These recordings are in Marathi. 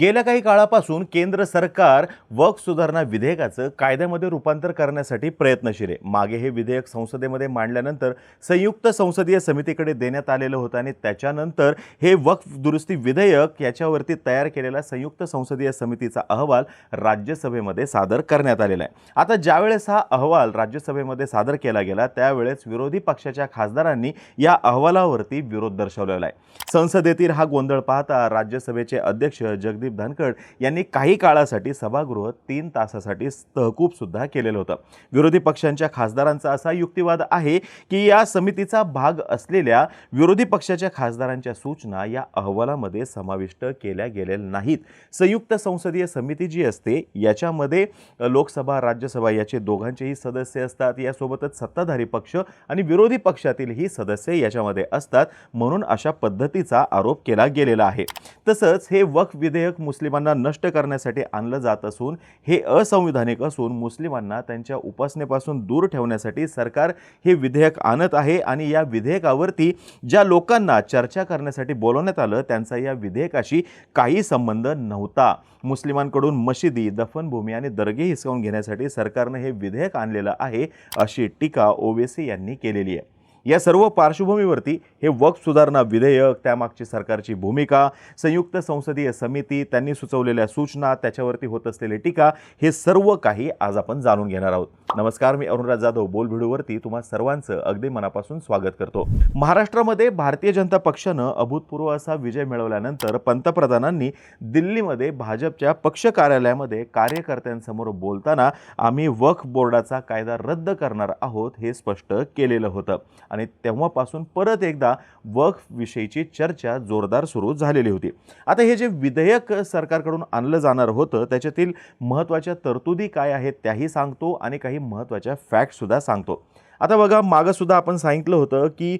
गेल्या काही काळापासून केंद्र सरकार वक सुधारणा विधेयकाचं कायद्यामध्ये रूपांतर करण्यासाठी प्रयत्नशील आहे. मागे हे विधेयक संसदेमध्ये मांडल्यानंतर संयुक्त संसदीय समितीकडे देण्यात आलेलं होतं आणि त्याच्यानंतर हे वक्फ दुरुस्ती विधेयक याच्यावरती तयार केलेला संयुक्त संसदीय समितीचा अहवाल राज्यसभेमध्ये सादर करण्यात आलेला आहे. आता ज्यावेळेस हा अहवाल राज्यसभेमध्ये सादर केला गेला त्यावेळेस विरोधी पक्षाच्या खासदारांनी या अहवालावरती विरोध दर्शवलेला आहे. संसदेतील हा गोंधळ पाहता राज्यसभेचे अध्यक्ष संदीप धनखड यांनी काही काळासाठी सभागृह तीन तासासाठी तहकूब सुद्धा केलेलं होतं. विरोधी पक्षांच्या खासदारांचा असा युक्तिवाद आहे की या समितीचा भाग असलेल्या विरोधी पक्षाच्या खासदारांच्या सूचना या अहवालामध्ये समाविष्ट केल्या गेलेल्या नाहीत. संयुक्त संसदीय समिती जी असते याच्यामध्ये लोकसभा राज्यसभा याचे दोघांचेही सदस्य असतात. यासोबतच सत्ताधारी पक्ष आणि विरोधी पक्षातीलही सदस्य याच्यामध्ये असतात. म्हणून अशा पद्धतीचा आरोप केला गेलेला आहे. तसंच हे वक्फ विधेयक मुस्लिमांना नष्ट करण्यासाठी आणलं जात असून हे असंविधानिक असून मुस्लिमांना त्यांच्या उपासनेपासून दूर ठेवण्यासाठी सरकार हे विधेयक आणत आहे आणि या विधेयकावरती ज्या लोकांना चर्चा करण्यासाठी बोलवण्यात आलं त्यांचा या विधेयकाशी काही संबंध नव्हता. मुस्लिमांकडून मशिदी दफनभूमी आणि दर्गे हिसकावून घेण्यासाठी सरकारनं हे विधेयक आणलेलं आहे अशी टीका ओवेसी यांनी केलेली आहे. या सर्व पार्श्वभूमीवरती हे वक्फ सुधारणा विधेयक त्यामागची सरकारची भूमिका संयुक्त संसदीय समिती त्यांनी सुचवलेल्या सूचना त्याच्यावरती होत असलेली टीका हे सर्व काही आज आपण जाणून घेणार आहोत. नमस्कार मी अरुणराज जाधव बोल व्हिडिओवरती तुम्हा सर्वांचं अगदी मनापासून स्वागत करतो. महाराष्ट्रामध्ये भारतीय जनता पक्षानं अभूतपूर्व असा विजय मिळवल्यानंतर पंतप्रधानांनी दिल्लीमध्ये भाजपच्या पक्ष कार्यालयामध्ये कार्यकर्त्यांसमोर बोलताना आम्ही वक्फ बोर्डाचा कायदा रद्द करणार आहोत हे स्पष्ट केलेलं होतं. आणि तेव्हापासून परत एकदा वक्फविषयीची चर्चा जोरदार सुरू झालेली होती. आता हे जे विधेयक सरकारकडून आणलं जाणार होतं त्याच्यातील महत्त्वाच्या तरतुदी काय आहेत त्याही सांगतो आणि काही महत्त्वाच्या फॅक्टसुद्धा सांगतो. आता बघा मागंसुद्धा आपण सांगितलं होतं की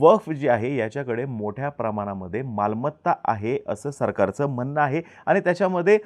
वफ जी आहे याच्याकडे मोठ्या प्रमाणामध्ये मालमत्ता आहे असं सरकारचं म्हणणं आहे आणि त्याच्यामध्ये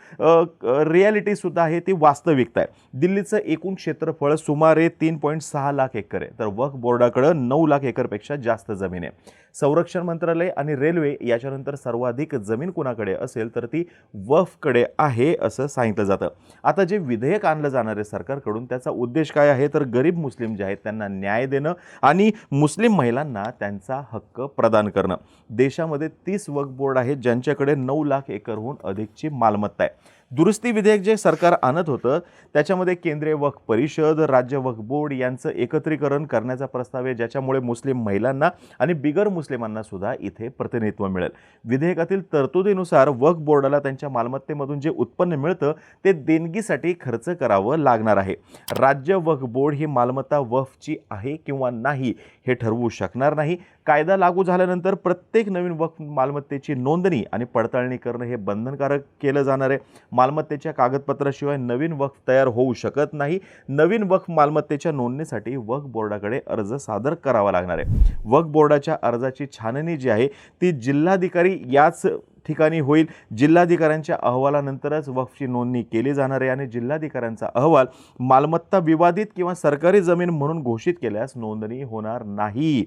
रियालिटीसुद्धा आहे ती वास्तविकता आहे. दिल्लीचं एकूण क्षेत्रफळ सुमारे तीन पॉईंट सहा लाख एकर आहे. तर वक्फ बोर्डाकडं नऊ लाख एकरपेक्षा जास्त जमीन आहे. संरक्षण मंत्रालय आणि रेल्वे याच्यानंतर सर्वाधिक जमीन कुणाकडे असेल तर ती वफकडे आहे असं सांगितलं जातं. आता जे विधेयक आणलं जाणार आहे सरकारकडून त्याचा उद्देश काय आहे? तर गरीब मुस्लिम जे आहेत त्यांना न्याय देणं आणि मुस्लिम महिलांना त्यांचा हक्क प्रदान करणं. देशामध्ये तीस वक्फ बोर्ड आहेत ज्यांच्याकडे नऊ लाख एकरहून अधिकची मालमत्ता आहे. दुरुस्ती विधेयक जे सरकार आणत होतं त्याच्यामध्ये केंद्रीय वक्फ परिषद राज्य वक्फ बोर्ड यांचं एकत्रीकरण करण्याचा प्रस्ताव आहे ज्याच्यामुळे मुस्लिम महिलांना आणि बिगर मुस्लिमांना सुद्धा इथे प्रतिनिधित्व मिळेल. विधेयकातील तरतुदीनुसार वक्फ बोर्डाला त्यांच्या मालमत्तेमधून जे उत्पन्न मिळतं ते देणगीसाठी खर्च करावं लागणार आहे. राज्य वक्फ बोर्ड ही मालमत्ता वफची आहे किंवा नाही हे ठरवू शकणार नाही. कायदा लागू झाल्यानंतर प्रत्येक नवीन वक्फ मालमत्तेची नोंदणी आणि पडताळणी करणं हे बंधनकारक केलं जाणार आहे. मालमत्तेच्या कागदपत्राशिवाय नवीन वक्फ तयार होऊ शकत नाही. नवीन वक्फ मालमत्तेच्या नोंदणीसाठी वक्फ बोर्डाकडे अर्ज सादर करावा लागणार आहे. वक्फ बोर्डाच्या अर्जाची छाननी जी आहे ती जिल्हाधिकारी याच ठिकाणी होईल. जिल्हाधिकाऱ्यांच्या अहवालानंतरच वक्फची नोंदणी केली जाणार आहे आणि जिल्हाधिकाऱ्यांचा अहवाल मालमत्ता विवादित किंवा सरकारी जमीन म्हणून घोषित केल्यास नोंदणी होणार नाही.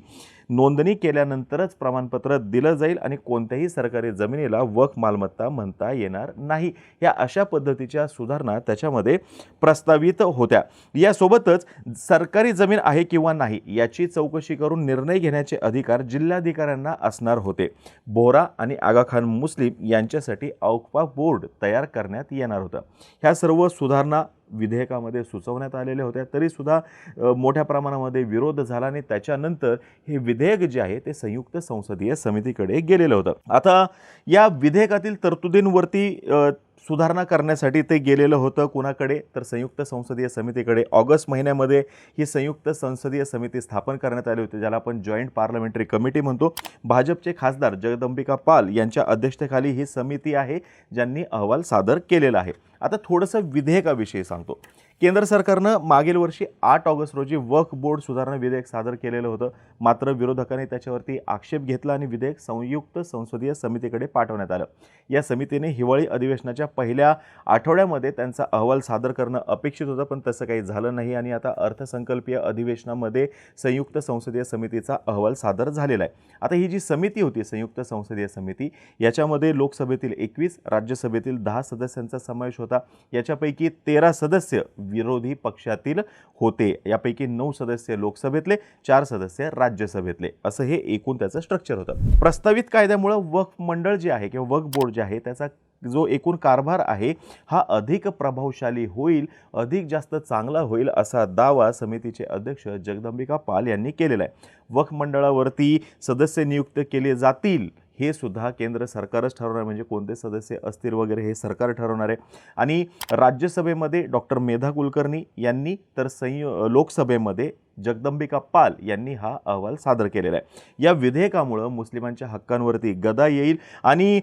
नोंदणी केल्यानंतरच प्रमाणपत्र दिलं जाईल आणि कोणत्याही सरकारी जमिनीला वक मालमत्ता म्हणता येणार नाही. या अशा पद्धतीच्या सुधारणा त्याच्यामध्ये प्रस्तावित होत्या. यासोबतच सरकारी जमीन आहे किंवा नाही याची चौकशी करून निर्णय घेण्याचे अधिकार जिल्हाधिकाऱ्यांना असणार होते. बोरा आणि आगाखान मुस्लिम यांच्यासाठी औकपा बोर्ड तयार करण्यात येणार होतं. ह्या सर्व सुधारणा विधेयकामध्ये सुचवण्यात आलेल्या होत्या तरीसुद्धा मोठ्या प्रमाणामध्ये विरोध झाला आणि त्याच्यानंतर हे विधेयक जे आहे ते संयुक्त संसदीय समितीकडे गेलेलं होतं. आता या विधेयकातील तरतुदींवरती सुधारणा करण्यासाठी ते गेलेलं होतं कुणाकडे? तर संयुक्त संसदीय समितीकडे. ऑगस्ट महिन्यामध्ये ही संयुक्त संसदीय समिती स्थापन करण्यात आली होती ज्याला आपण जॉईंट पार्लमेंटरी कमिटी म्हणतो. भाजपचे खासदार जगदंबिका पाल यांच्या अध्यक्षतेखाली ही समिती आहे ज्यांनी अहवाल सादर केलेला आहे. आता थोडंसं विधेयकाविषयी सांगतो. केंद्र सरकारनं मागील वर्षी आठ ऑगस्ट रोजी वक्फ बोर्ड सुधारणा विधेयक सादर केलेलं होतं. मात्र विरोधकांनी त्याच्यावरती आक्षेप घेतला आणि विधेयक संयुक्त संसदीय समितीकडे पाठवण्यात आलं. या समितीने हिवाळी अधिवेशनाच्या पहिल्या आठवड्यामध्ये त्यांचा अहवाल सादर करणं अपेक्षित होतं पण तसं काही झालं नाही आणि आता अर्थसंकल्पीय अधिवेशनामध्ये संयुक्त संसदीय समितीचा अहवाल सादर झालेला आहे. आता ही जी समिती होती संयुक्त संसदीय समिती याच्यामध्ये लोकसभेतील एकवीस राज्यसभेतील दहा सदस्यांचा समावेश होता. याच्यापैकी तेरा सदस्य विरोधी पक्षातील होते. यापैकी नऊ सदस्य लोकसभेतले चार सदस्य राज्यसभेतले. असं हे एकूण त्याचं स्ट्रक्चर होतं. प्रस्तावित कायद्यामुळं वक्फ मंडळ जे आहे किंवा वक्फ बोर्ड जे आहे त्याचा जो एकूण कारभार आहे हा अधिक प्रभावशाली होईल अधिक जास्त चांगला होईल असा दावा समितीचे अध्यक्ष जगदंबिका पाल यांनी केलेला आहे. वक्फ मंडळावरती सदस्य नियुक्त केले जातील हे सुद्धा केंद्र सरकारच ठरवणार म्हणजे कोणते सदस्य असतील वगैरे हे सरकार ठरवणार आहे. आणि राज्यसभेमध्ये डॉक्टर मेधा कुलकर्णी यांनी तर संयु लोकसभेमध्ये जगदंबिका पाल यांनी हा अहवाल सादर केलेला आहे. या विधेयकामुळं मुस्लिमांच्या हक्कांवरती गदा येईल आणि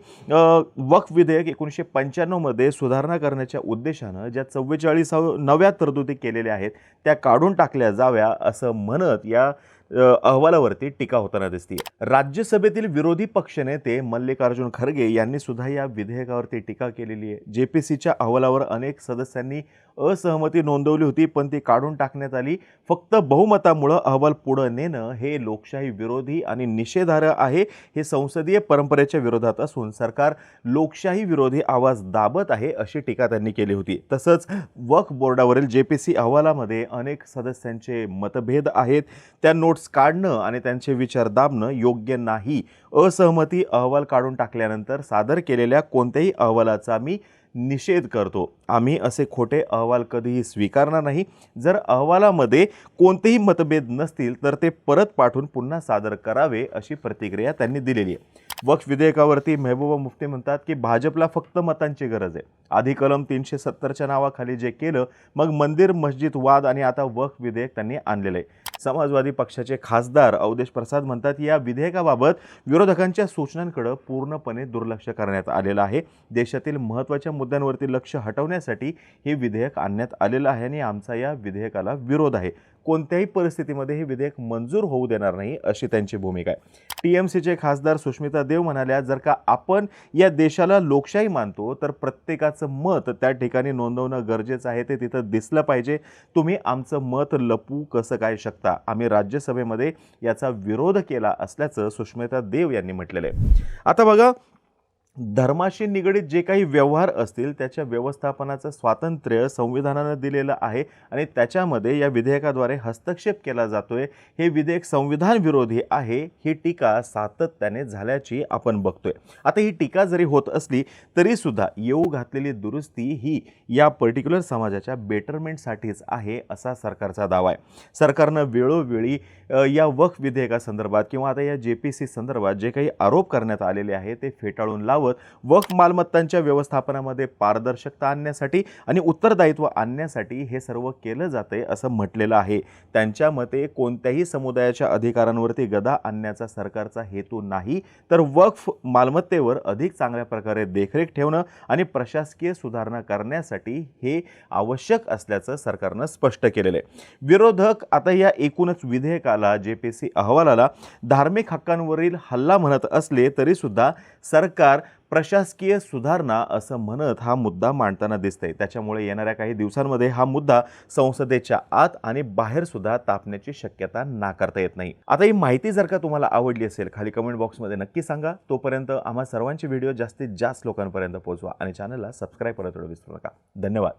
वक्फ विधेयक एकोणीसशे पंच्याण्णवमध्ये सुधारणा करण्याच्या उद्देशानं ज्या चव्वेचाळीस नव्या तरतुदी केलेल्या आहेत त्या काढून टाकल्या जाव्या असं म्हणत या अहवालावरती टीका होताना दिसते राज्यसभेतील विरोधी पक्षनेते मल्लिकार्जुन खरगे यांनी सुद्धा या विधेयकावरती टीका केलेली आहे. जे पी सीच्या अहवालावर अनेक सदस्यांनी असहमती नोंदवली होती पण ती काढून टाकण्यात आली. फक्त बहुमतामुळं अहवाल पुढं नेणं हे लोकशाही विरोधी आणि निषेधार्ह आहे हे संसदीय परंपरेच्या विरोधात असून सरकार लोकशाही विरोधी आवाज दाबत आहे अशी टीका त्यांनी केली होती. तसंच वक्फ बोर्डावरील जे पी सी अहवालामध्ये अनेक सदस्यांचे मतभेद आहेत. त्या नोट्स काढणं आणि त्यांचे विचार दाबणं योग्य नाही. असहमती अहवाल काढून टाकल्यानंतर सादर केलेल्या कोणत्याही अहवालाचा मी निषेध करतो. आम्ही असे खोटे अहवाल कधीही स्वीकारणार नाही. जर अहवालामध्ये कोणतेही मतभेद नसतील तर ते परत पाठवून पुन्हा सादर करावे अशी प्रतिक्रिया त्यांनी दिलेली आहे. वक्ष विधेयकावरती मेहबूबा मुफ्ती म्हणतात की भाजपला फक्त मतांची गरज आहे. आधी कलम तीनशे सत्तरच्या नावाखाली जे केलं मग मंदिर मस्जिद वाद आणि आता वक्फ विधेयक त्यांनी आणलेलं आहे. समाजवादी पक्षाचे खासदार अवधेश प्रसाद म्हणतात या विधेयकाबाबत विरोधकांच्या सूचनांकडे पूर्णपणे दुर्लक्ष करण्यात आलेलं आहे. देशातील महत्त्वाच्या मुद्द्यांवरती लक्ष हटवण्यासाठी हे विधेयक आणण्यात आलेलं आहे आणि आमचा या विधेयकाला विरोध आहे. कोणत्याही परिस्थितीमध्ये हे विधेयक मंजूर होऊ देणार नाही अशी त्यांची भूमिका आहे. टी एम सीचे खासदार सुष्मिता देव म्हणाल्या जर का आपण या देशाला लोकशाही मानतो तर प्रत्येकाचं मत त्या ठिकाणी नोंदवणं गरजेचं आहे ते तिथं दिसलं पाहिजे. तुम्ही आमचं मत लपवू कसं काय शकता? आम्ही राज्यसभेमध्ये याचा विरोध केला असल्याचं सुष्मिता देव यांनी म्हटलेलं आहे. आता बघा धर्माशी निगडीत जे काही व्यवहार असतील त्याच्या व्यवस्थापनाचं स्वातंत्र्य संविधानानं दिलेलं आहे आणि त्याच्यामध्ये या विधेयकाद्वारे हस्तक्षेप केला जातोय. हे विधेयक संविधान विरोधी आहे ही टीका सातत्याने झाल्याची आपण बघतोय. आता ही टीका जरी होत असली तरीसुद्धा येऊ घातलेली दुरुस्ती ही या पर्टिक्युलर समाजाच्या बेटरमेंटसाठीच आहे असा सरकारचा दावा आहे. सरकारनं वेळोवेळी या वक्फ विधेयकासंदर्भात किंवा आता या जे पी सी संदर्भात जे काही आरोप करण्यात आलेले आहे ते फेटाळून लावत वक्फ मालमत्तांच्या व्यवस्थापनामध्ये पारदर्शकता आणण्यासाठी आणि उत्तरदायित्व आणण्यासाठी हे सर्व केलं जातंय असं म्हटलेलं आहे. त्यांच्या मते कोणत्याही समुदायाच्या अधिकारांवरती गदा आणण्याचा सरकारचा हेतू नाही तर वक्फ मालमत्तेवर अधिक चांगल्या प्रकारे देखरेख ठेवणं आणि प्रशासकीय सुधारणा करण्यासाठी हे आवश्यक असल्याचं सरकारनं स्पष्ट केलेलं आहे. विरोधक आता या एकूणच विधेयकाला जे पी सी अहवालाला धार्मिक हक्कांवरील हल्ला म्हणत असले तरीसुद्धा सरकार प्रशासकीय सुधारणा असं म्हणत हा मुद्दा मांडताना दिसतंय. त्याच्यामुळे येणाऱ्या काही दिवसांमध्ये हा मुद्दा संसदेच्या आत आणि बाहेर सुद्धा तापण्याची शक्यता नाकारता येत नाही. आता ही माहिती जर का तुम्हाला आवडली असेल खाली कमेंट बॉक्समध्ये नक्की सांगा. तोपर्यंत आम्हा सर्वांचे व्हिडिओ जास्तीत जास्त लोकांपर्यंत पोहोचवा आणि चॅनलला सबस्क्राईब करत विसरू नका. धन्यवाद.